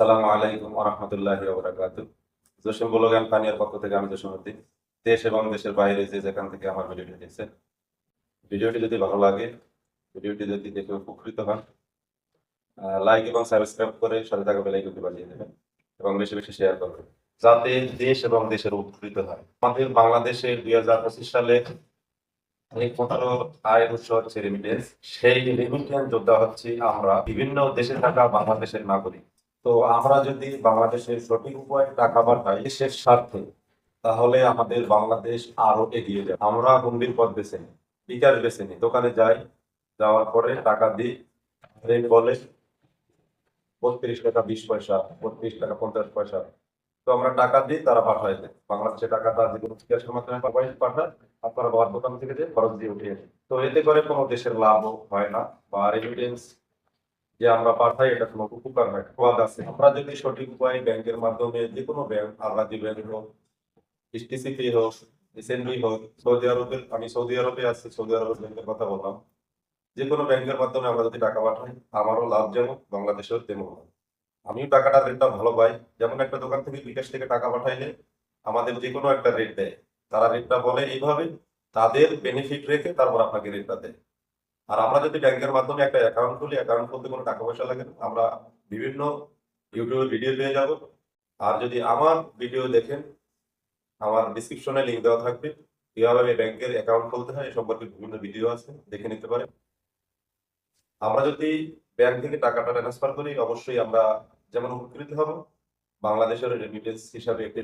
সালামু আলাইকুম রহমতুল্লাহ বরাকাত জসিম পানিয়ার পক্ষ থেকে আমি জসীমউদ্দিন দেশ এবং দেশের বাইরে যে যেখান থেকে আমার ভিডিওটি দেখছেন, ভিডিওটি যদি ভালো লাগে, ভিডিওটি যদি দেখে উপকৃত হন লাইক এবং সাবস্ক্রাইব করে সাথে থাকা বেলাইকনটি বাজিয়ে দেবেন এবং বেশি বেশি শেয়ার করবেন, যাতে দেশ এবং দেশের উপকৃত হয়। আমাদের বাংলাদেশে দুই হাজার পঁচিশ সালে হচ্ছে সেই রেমিটেন্স যোদ্ধা হচ্ছে আমরা। বিভিন্ন দেশে থাকা বাংলাদেশের নাগরিক। তো আমরা যদি বাংলাদেশের সঠিক উপায়ে টাকা পাঠাই দেশের স্বার্থে, তাহলে আমাদের বাংলাদেশ আরও এগিয়ে যাবে। আমরা গম্ভীর পথ বেছে নিই, বিকাশ বেছে নিই। দোকানে যাই, যাওয়ার পরে টাকা দিই, রেট বলে বত্রিশ টাকা, বিশ পয়সা, বত্রিশ টাকা, পঞ্চাশ পয়সা। তো আমরা টাকা দিই, তারা পাঠায় দেয়। বাংলাদেশে টাকাটা যে কোনো বিকাশের মাধ্যমে পাঠায় আপনারা বাবার দোকান থেকে যে খরচ দিয়ে উঠিয়ে তো এতে করে কোনো দেশের লাভ হয় না বা রেমিটেন্স যে আমরা পাঠাই, এটা কোনো উপকার হয়। প্রবাদ আছে। আমরা যদি সঠিক উপায়ে ব্যাংকের মাধ্যমে যে কোনো ব্যাংক আল্লাদি ব্যাংক হোক এসটিসিপি হোক এসএনবি হোক, সৌদি আরবের আমি সৌদি আরবে আছি, সৌদি আরবের ব্যাংকের কথা বললাম। যে কোনো ব্যাংকের মাধ্যমে আমরা যদি টাকা পাঠাই, আমারও লাভ যেমন, বাংলাদেশেও তেমন। আমিও টাকাটা রেটটা ভালো পাই। যেমন একটা দোকান থেকে বিকাশ থেকে টাকা পাঠাইলে আমাদের যে কোনো একটা রেট দেয়। তারা রেটটা বলে এইভাবে, তাদের বেনিফিট রেখে তারপর আপনাকে রেটটা দেয়। আর আমরা যদি ব্যাংকের মাধ্যমে একটা অ্যাকাউন্ট খুলি অ্যাকাউন্ট খুলতে কোনো টাকা পয়সা লাগে না। আমরা বিভিন্ন ইউটিউবে ভিডিও পেয়ে যাব। আর যদি আমার ভিডিও দেখেন, আমার ডিসক্রিপশনে লিঙ্ক দেওয়া থাকবে। কীভাবে আমি ব্যাংকের অ্যাকাউন্ট খুলতে হয়, এ সম্পর্কে বিভিন্ন ভিডিও আছে, দেখে নিতে পারেন। আমরা যদি ব্যাংক থেকে টাকাটা ট্রান্সফার করি, অবশ্যই আমরা যেমন উপকৃত হব, বাংলাদেশের রেমিটেন্স হিসাবে একটি